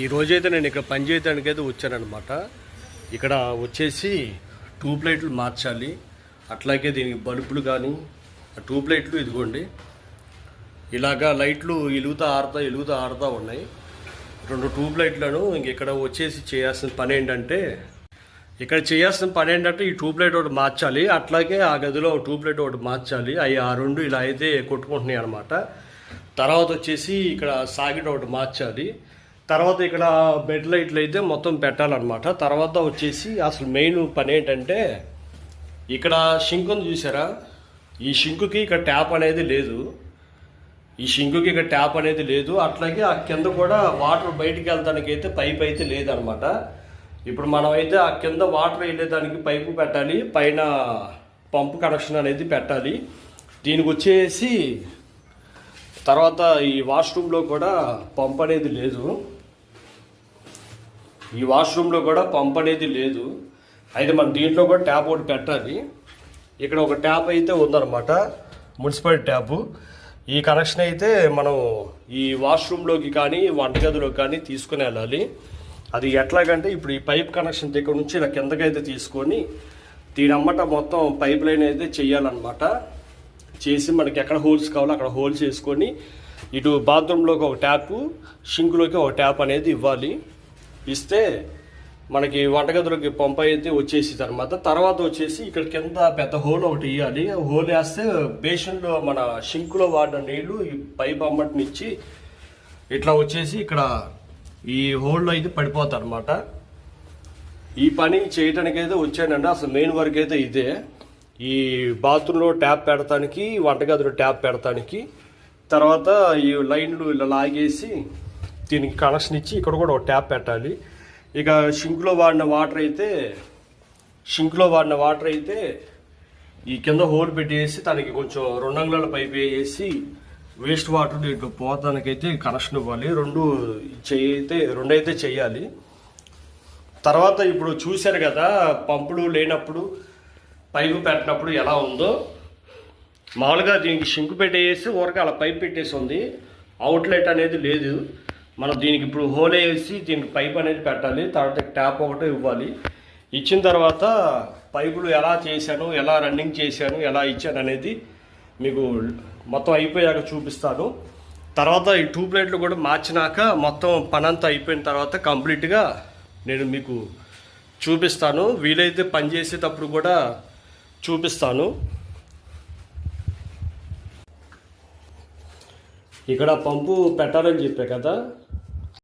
ఈ రోజైతే నేను ఇక్కడ పని చేయడానికి అయితే వచ్చానమాట ఇక్కడ వచ్చేసి ట్యూబ్ లైట్లు మార్చాలి. అట్లాగే దీనికి బల్బులు కానీ ట్యూబ్ లైట్లు ఇదిగోండి. ఇలాగా లైట్లు ఇలుగుతా ఆరుతా ఇలుగుతా ఆరుతా ఉన్నాయి. రెండు ట్యూబ్ లైట్లను ఇంక ఇక్కడ వచ్చేసి చేయాల్సిన పని ఏంటంటే ఇక్కడ చేయాల్సిన పని ఏంటంటే ఈ ట్యూబ్ లైట్ ఒకటి మార్చాలి. అట్లాగే ఆ గదిలో ట్యూబ్ లైట్ ఒకటి మార్చాలి. అవి ఆ రెండు ఇలా అయితే కొట్టుకుంటున్నాయి అనమాట తర్వాత వచ్చేసి ఇక్కడ సాకెట్ ఒకటి మార్చాలి. తర్వాత ఇక్కడ బెడ్ లైట్లు అయితే మొత్తం పెట్టాలన్నమాట. తర్వాత వచ్చేసి అసలు మెయిన్ పని ఏంటంటే ఇక్కడ షింక్ చూసారా? ఈ షింకుకి ఇక్కడ ట్యాప్ అనేది లేదు. ఈ షింకుకి ఇక్కడ ట్యాప్ అనేది లేదు. అట్లాగే ఆ కింద కూడా వాటర్ బయటికి వెళ్ళడానికి అయితే పైప్ అయితే లేదనమాట ఇప్పుడు మనం అయితే ఆ కింద వాటర్ వెళ్ళేదానికి పైపు పెట్టాలి. పైన పంపు కనెక్షన్ అనేది పెట్టాలి. దీనికి వచ్చేసి తర్వాత ఈ వాష్రూమ్లో కూడా పంప్ అనేది లేదు. ఈ వాష్రూమ్లో కూడా పంప్ అనేది లేదు. అయితే మనం దీంట్లో కూడా ట్యాప్ ఒకటి పెట్టాలి. ఇక్కడ ఒక ట్యాప్ అయితే ఉందన్నమాట. Municipal tap. ఈ కనెక్షన్ అయితే మనం ఈ వాష్రూమ్లోకి కానీ వంటగదిలోకి కానీ తీసుకుని వెళ్ళాలి. అది ఎట్లాగంటే ఇప్పుడు ఈ పైప్ కనెక్షన్ దగ్గర నుంచి ఇలా కిందకైతే తీసుకొని దీని అమ్మట మొత్తం పైప్ లైన్ అయితే చేయాలన్నమాట చేసి మనకి ఎక్కడ హోల్స్ కావాలో అక్కడ హోల్స్ వేసుకొని ఇటు బాత్రూంలోకి ఒక ట్యాపు షింక్లోకి ఒక ట్యాప్ అనేది ఇవ్వాలి. ఇస్తే మనకి వంటగదిలోకి పంప్ అయితే వచ్చేసి అనమాట తర్వాత వచ్చేసి ఇక్కడ కింద పెద్ద హోల్ ఒకటి ఇవ్వాలి హోల్ వేస్తే బేషన్లో మన షింకులో వాడిన నీళ్ళు ఈ పైప్ అమ్మటి ఇట్లా వచ్చేసి ఇక్కడ ఈ హోల్లో అయితే పడిపోతారు అనమాట ఈ పని చేయడానికైతే వచ్చానండి. అసలు మెయిన్ వర్క్ అయితే ఇదే. ఈ బాత్రూంలో ట్యాప్ పెడతానికి వంటగదిలో ట్యాప్ పెడతానికి తర్వాత ఈ లైన్లు ఇలా లాగేసి దీనికి కనెక్షన్ ఇచ్చి ఇక్కడ కూడా ఒక ట్యాప్ పెట్టాలి. ఇక షింక్లో వాడిన వాటర్ అయితే షింక్లో వాడిన వాటర్ అయితే ఈ కింద హోల్ పెట్టేసి దానికి కొంచెం రెండు అంగుళాల పైప్ వేసి వేస్ట్ వాటర్ దీంట్లో పోతానికైతే కనెక్షన్ ఇవ్వాలి. రెండు అయితే రెండు అయితే చేయాలి. తర్వాత ఇప్పుడు చూశారు కదా పంపులు లేనప్పుడు పైపు పెట్టినప్పుడు ఎలా ఉందో. మామూలుగా దీనికి షింకు పెట్టేసి ఊరక అలా పైప్ పెట్టేసి ఉంది. అవుట్లెట్ అనేది లేదు. మనం దీనికి ఇప్పుడు హోల్ వేసి దీనికి పైప్ అనేది పెట్టాలి. తర్వాత ట్యాప్ ఒకటి ఇవ్వాలి. ఇచ్చిన తర్వాత పైపులు ఎలా చేశాను ఎలా రన్నింగ్ చేశాను ఎలా ఇచ్చాను అనేది మీకు మొత్తం అయిపోయాక చూపిస్తాను. తర్వాత ఈ ట్యూబ్ లైట్లు కూడా మార్చినాక మొత్తం పనంతా అయిపోయిన తర్వాత కంప్లీట్గా నేను మీకు చూపిస్తాను. వీలైతే పని చేసేటప్పుడు కూడా చూపిస్తాను. ఇక్కడ పంపు పెట్టాలని చెప్పే కదా.